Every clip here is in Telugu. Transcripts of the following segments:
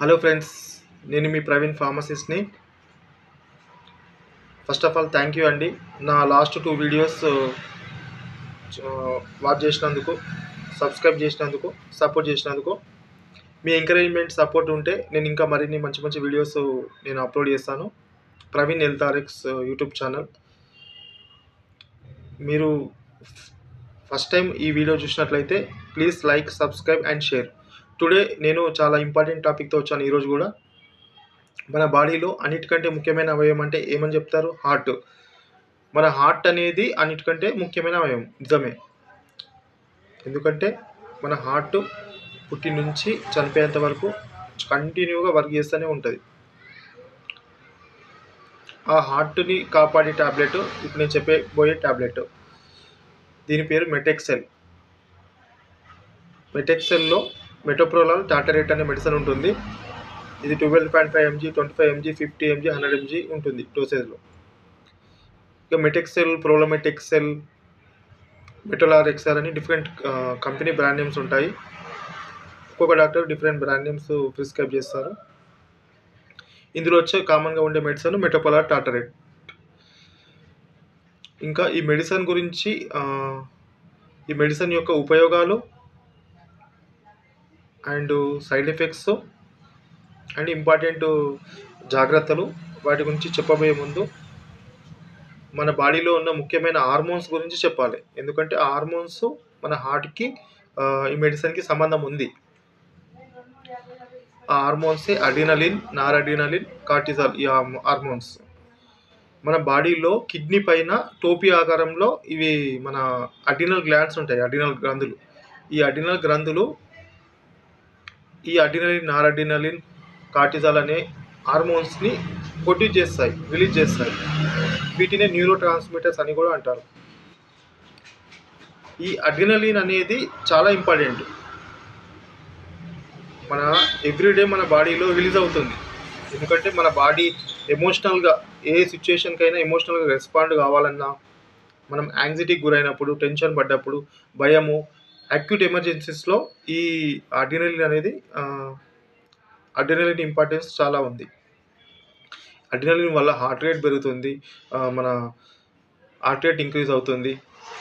హలో ఫ్రెండ్స్ నేను మీ Praveen ఫార్మసిస్ట్ని first of all thank you అండి. నా లాస్ట్ టూ వీడియోస్ వాచ్ చేసినందుకు సబ్స్క్రైబ్ చేసినందుకు సపోర్ట్ చేసినందుకు. మీ ఎంకరేజ్మెంట్ సపోర్ట్ ఉంటే నేను ఇంకా మరిన్ని మంచి మంచి వీడియోస్ నేను అప్లోడ్ చేస్తాను. Praveen health Rx YouTube channel మీరు ఫస్ట్ టైం ఈ వీడియో చూసినట్లయితే please like subscribe and share today నేను చాలా ఇంపార్టెంట్ టాపిక్తో వచ్చాను ఈరోజు కూడా. మన బాడీలో అన్నిటికంటే ముఖ్యమైన అవయవం అంటే ఏమని చెప్తారు? హార్ట్ మన హార్ట్ అనేది అన్నిటికంటే ముఖ్యమైన అవయవం. నిజమే. ఎందుకంటే మన హార్ట్ పుట్టి నుంచి చనిపోయేంత వరకు కంటిన్యూగా వర్క్ చేస్తూనే ఉంటుంది. ఆ హార్ట్ని కాపాడే ట్యాబ్లెట్ ఇప్పుడు నేను చెప్పబోయే ట్యాబ్లెట్ దీని పేరు మెటెక్సెల్ మెటెక్సెల్లో మెటోప్రోలాల్ టాటరేట్ అనే మెడిసిన్ ఉంటుంది. ఇది twelve point five mg twenty five mg fifty mg hundred mg ఉంటుంది డోసేజ్లో. ఇక మెటెక్సెల్ ప్రోలమెటెక్సెల్ మెటోలార్ ఎక్సెల్ అని డిఫరెంట్ కంపెనీ బ్రాండ్ నేమ్స్ ఉంటాయి. ఒక్కొక్క doctor different brand names prescribe చేస్తారు. ఇందులో వచ్చే కామన్గా ఉండే మెడిసిన్ మెటోపోలార్ టాటరేట్ ఇంకా ఈ మెడిసిన్ గురించి ఈ మెడిసిన్ యొక్క ఉపయోగాలు and side effects and important జాగ్రత్తలు వాటి గురించి చెప్పబోయే ముందు మన బాడీలో ఉన్న ముఖ్యమైన హార్మోన్స్ గురించి చెప్పాలి. ఎందుకంటే ఆ హార్మోన్స్ మన హార్ట్కి ఈ మెడిసిన్కి సంబంధం ఉంది. ఆ హార్మోన్సే అడినలిన్ నారడినలిన్ కార్టిజాల్ ఈ హార్మోన్స్. మన బాడీలో కిడ్నీ పైన టోపీ ఆకారంలో ఇవి మన అడినల్ గ్లాండ్స్ ఉంటాయి అడినల్ గ్రంథులు. ఈ అడినల్ గ్రంథులు ఈ అడినలిన్ నారడినలిన్ కార్టిజాల్ అనే హార్మోన్స్ని ప్రొడ్యూస్ చేస్తాయి రిలీజ్ చేస్తాయి. వీటినే న్యూరో ట్రాన్స్మిటర్స్ అని కూడా అంటారు. ఈ అడ్రినలిన్ అనేది చాలా ఇంపార్టెంట్. మన ఎవ్రీడే మన బాడీలో రిలీజ్ అవుతుంది. ఎందుకంటే మన బాడీ ఎమోషనల్గా ఏ సిచ్యుయేషన్కైనా ఎమోషనల్గా రెస్పాండ్ కావాలన్నా మనం యాంగ్జైటీకి గురైనప్పుడు టెన్షన్ పడ్డప్పుడు భయము అక్యూట్ ఎమర్జెన్సీస్లో ఈ అడ్రినలిన్ అనేది అడ్రినలిన్ ఇంపార్టెన్స్ చాలా ఉంది. అడ్రినలిన్ వల్ల హార్ట్ రేట్ పెరుగుతుంది మన హార్ట్ రేట్ ఇంక్రీజ్ అవుతుంది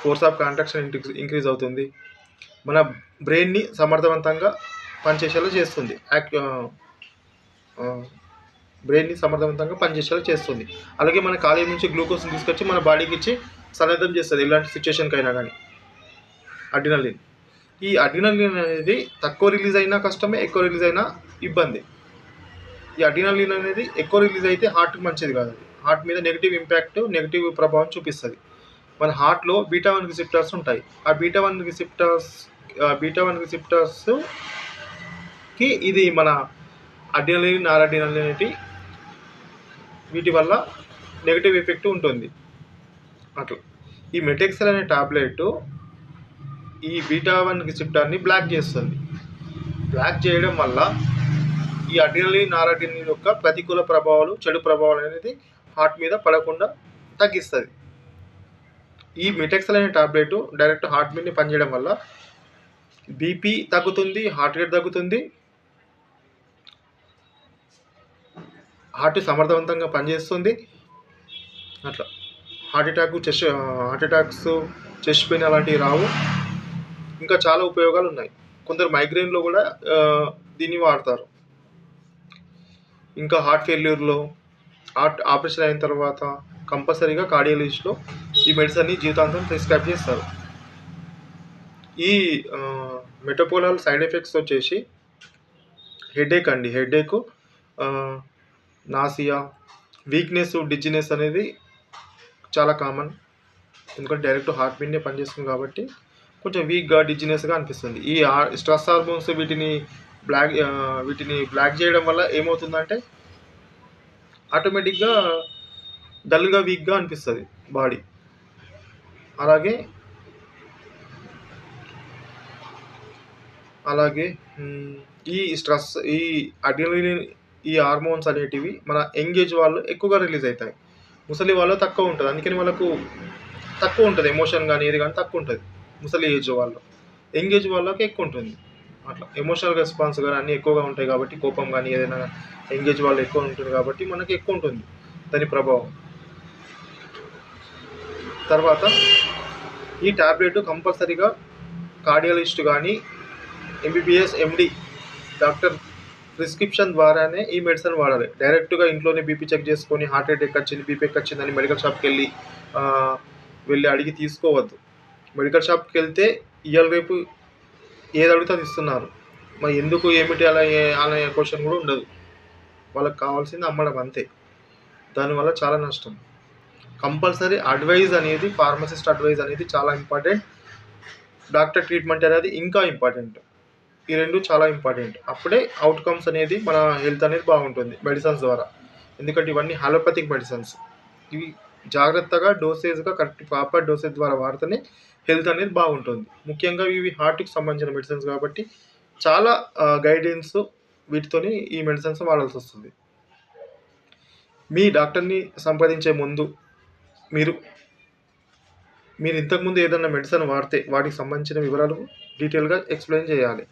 ఫోర్స్ ఆఫ్ కాంట్రాక్షన్ ఇంక్రీజ్ అవుతుంది మన బ్రెయిన్ని సమర్థవంతంగా పనిచేసేలా చేస్తుంది. బ్రెయిన్ని సమర్థవంతంగా పనిచేసేలా చేస్తుంది. అలాగే మన కాలేయం నుంచి గ్లూకోజ్ తీసుకొచ్చి మన బాడీకి ఇచ్చి సన్నద్ధం చేస్తుంది ఇలాంటి అయినా కానీ అడ్రినలిన్ ఈ అడ్రినలిన్ అనేది తక్కువ రిలీజ్ అయినా కష్టమే ఎక్కువ రిలీజ్ అయినా ఇబ్బంది. ఈ అడ్రినలిన్ అనేది ఎక్కువ రిలీజ్ అయితే హార్ట్కి మంచిది కాదు. హార్ట్ మీద నెగిటివ్ ఇంపాక్ట్ నెగిటివ్ ప్రభావం చూపిస్తుంది. మన హార్ట్లో బీటా వన్ రిసిప్టర్స్ ఉంటాయి. ఆ beta one receptors beta one రిసిప్టర్స్కి ఇది మన అడ్రినలిన్ ఆర్ అనేటి వీటి వల్ల నెగిటివ్ ఎఫెక్ట్ ఉంటుంది. అట్లా. ఈ మెటెక్సెల్ అనే టాబ్లెట్ ఈ బీటా వన్ రిసెప్టార్ని బ్లాక్ చేస్తుంది. బ్లాక్ చేయడం వల్ల ఈ అడ్రినలిన్ నారడినలిన్ యొక్క ప్రతికూల ప్రభావాలు చెడు ప్రభావాలు అనేది హార్ట్ మీద పడకుండా తగ్గిస్తుంది. ఈ మిటెక్సల్ అనే టాబ్లెట్ డైరెక్ట్ హార్ట్ మీదని పనిచేయడం వల్ల బీపీ తగ్గుతుంది హార్ట్ రేట్ తగ్గుతుంది. హార్ట్ సమర్థవంతంగా పనిచేస్తుంది. అట్లా. Heart attack chest heart attacks chest pain అలాంటివి రావు. ఇంకా చాలా ఉపయోగాలు ఉన్నాయి కొందరు మైగ్రేన్లో కూడా దీన్ని వాడతారు. ఇంకా హార్ట్ ఫెయిల్యూర్లో హార్ట్ ఆపరేషన్ అయిన తర్వాత కంపల్సరీగా కార్డియాలజిస్ట్లో ఈ మెడిసిన్ని జీవితాంతం ప్రిస్క్రైబ్ చేస్తారు. ఈ మెటోపోలాల్ సైడ్ ఎఫెక్ట్స్ వచ్చేసి హెడేక్ అండి. హెడేక్ నాసియా వీక్నెస్ డిజినెస్ అనేది చాలా కామన్. ఎందుకంటే డైరెక్ట్ హార్ట్ బీట్నే పనిచేస్తుంది కాబట్టి కొంచెం వీక్గా డిజినెస్గా అనిపిస్తుంది. ఈ స్ట్రెస్ హార్మోన్స్ వీటిని బ్లాక్ వీటిని బ్లాక్ చేయడం వల్ల ఏమవుతుందంటే ఆటోమేటిక్గా డల్గా వీక్గా అనిపిస్తుంది బాడీ అలాగే అలాగే ఈ స్ట్రెస్ ఈ అడ్రినలిన్ ఈ హార్మోన్స్ అనేటివి మన ఎంగేజ్ వాళ్ళు ఎక్కువగా రిలీజ్ అవుతాయి. ముసలి వాళ్ళు తక్కువ ఉంటుంది. అందుకని వాళ్ళకు తక్కువ ఉంటుంది. ఎమోషన్ కానీ ఏది కానీ తక్కువ ఉంటుంది. ముసలి ఏజ్ వాళ్ళు యంగ్ ఏజ్ వాళ్ళకి ఎక్కువ ఉంటుంది. అట్లా ఎమోషనల్ రెస్పాన్స్ కానీ అన్నీ ఎక్కువగా ఉంటాయి కాబట్టి కోపం కానీ ఏదైనా ఎంగేజ్ వాళ్ళు ఎక్కువ ఉంటుంది కాబట్టి మనకి ఎక్కువ ఉంటుంది దాని ప్రభావం. తర్వాత ఈ ట్యాబ్లెట్ కంపల్సరీగా కార్డియాలజిస్ట్ కానీ ఎంబీబీఎస్ ఎండి డాక్టర్ ప్రిస్క్రిప్షన్ ద్వారానే ఈ మెడిసిన్ వాడాలి. డైరెక్ట్గా ఇంట్లోనే బీపీ చెక్ చేసుకొని హార్ట్ అటాక్ వచ్చింది బీపీ వచ్చిందని మెడికల్ షాప్కి వెళ్ళి వెళ్ళి అడిగి తీసుకోవద్దు. మెడికల్ షాప్కి వెళ్తే ఇవాళ రేపు ఏది అడిగితే అది ఇస్తున్నారు. మరి ఎందుకు ఏమిటి అలా అనే క్వశ్చన్ కూడా ఉండదు. వాళ్ళకి కావాల్సింది అమ్మడం అంతే. దానివల్ల చాలా నష్టం. కంపల్సరీ అడ్వైజ్ అనేది ఫార్మసిస్ట్ అడ్వైజ్ అనేది చాలా ఇంపార్టెంట్. డాక్టర్ ట్రీట్మెంట్ అనేది ఇంకా ఇంపార్టెంట్. ఈ రెండు చాలా ఇంపార్టెంట్. అప్పుడే అవుట్కమ్స్ అనేది మన హెల్త్ అనేది బాగుంటుంది మెడిసిన్స్ ద్వారా. ఎందుకంటే ఇవన్నీ హలోపతిక్ మెడిసిన్స్ ఇవి జాగ్రత్తగా డోసేజ్గా కరెక్ట్ ప్రాపర్ డోసేజ్ ద్వారా వాడితేనే హెల్త్ అనేది బాగుంటుంది. ముఖ్యంగా ఇవి హార్ట్కి సంబంధించిన మెడిసిన్స్ కాబట్టి చాలా గైడెన్స్ వీటితోని ఈ మెడిసిన్స్ వాడాల్సి వస్తుంది. మీ డాక్టర్ని సంప్రదించే ముందు మీరు మీరు ఇంతకుముందు ఏదైనా మెడిసిన్ వాడితే వాటికి సంబంధించిన వివరాలు డీటెయిల్గా ఎక్స్ప్లెయిన్ చేయాలి.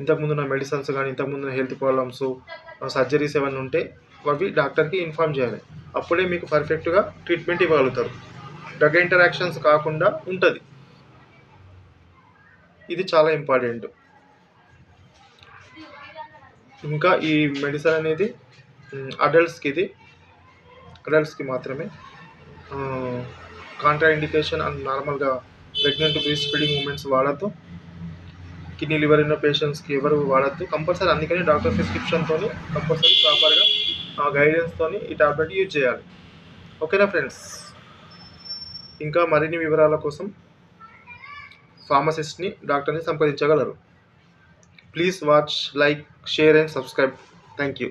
ఇంతకుముందు నా మెడిసిన్స్ కానీ ఇంతకుముందు హెల్త్ ప్రాబ్లమ్స్ సర్జరీస్ ఏమైనా ఉంటే అవి డాక్టర్కి ఇన్ఫామ్ చేయాలి. అప్పుడే మీకు పర్ఫెక్ట్గా ట్రీట్మెంట్ ఇవ్వగలుగుతారు. డ్రగ్ ఇంటరాక్షన్స్ కాకుండా ఉంటుంది. ఇది చాలా ఇంపార్టెంట్ ఇంకా ఈ మెడిసిన్ అనేది అడల్ట్స్కి ఇది అడల్ట్స్కి మాత్రమే. కాంట్రా ఇండికేషన్ అండ్ నార్మల్గా ప్రెగ్నెంట్ బ్రీస్ ఫీడింగ్ మూమెంట్స్ వాడద్దు. కిడ్నీ లివర్ ఉన్న పేషెంట్స్కి ఎవరు వాడద్దు. కంపల్సరీ అందుకని డాక్టర్ ప్రిస్క్రిప్షన్తో కంపల్సరీ ప్రాపర్గా ఆ గైడెన్స్తో ఈ ట్యాబ్లెట్ యూజ్ చేయాలి. ఓకేనా ఫ్రెండ్స్ ఇంకా మరిన్ని వివరాల కోసం ఫార్మసిస్ట్ని డాక్టర్ని సంప్రదించగలరు. Please watch like share and subscribe thank you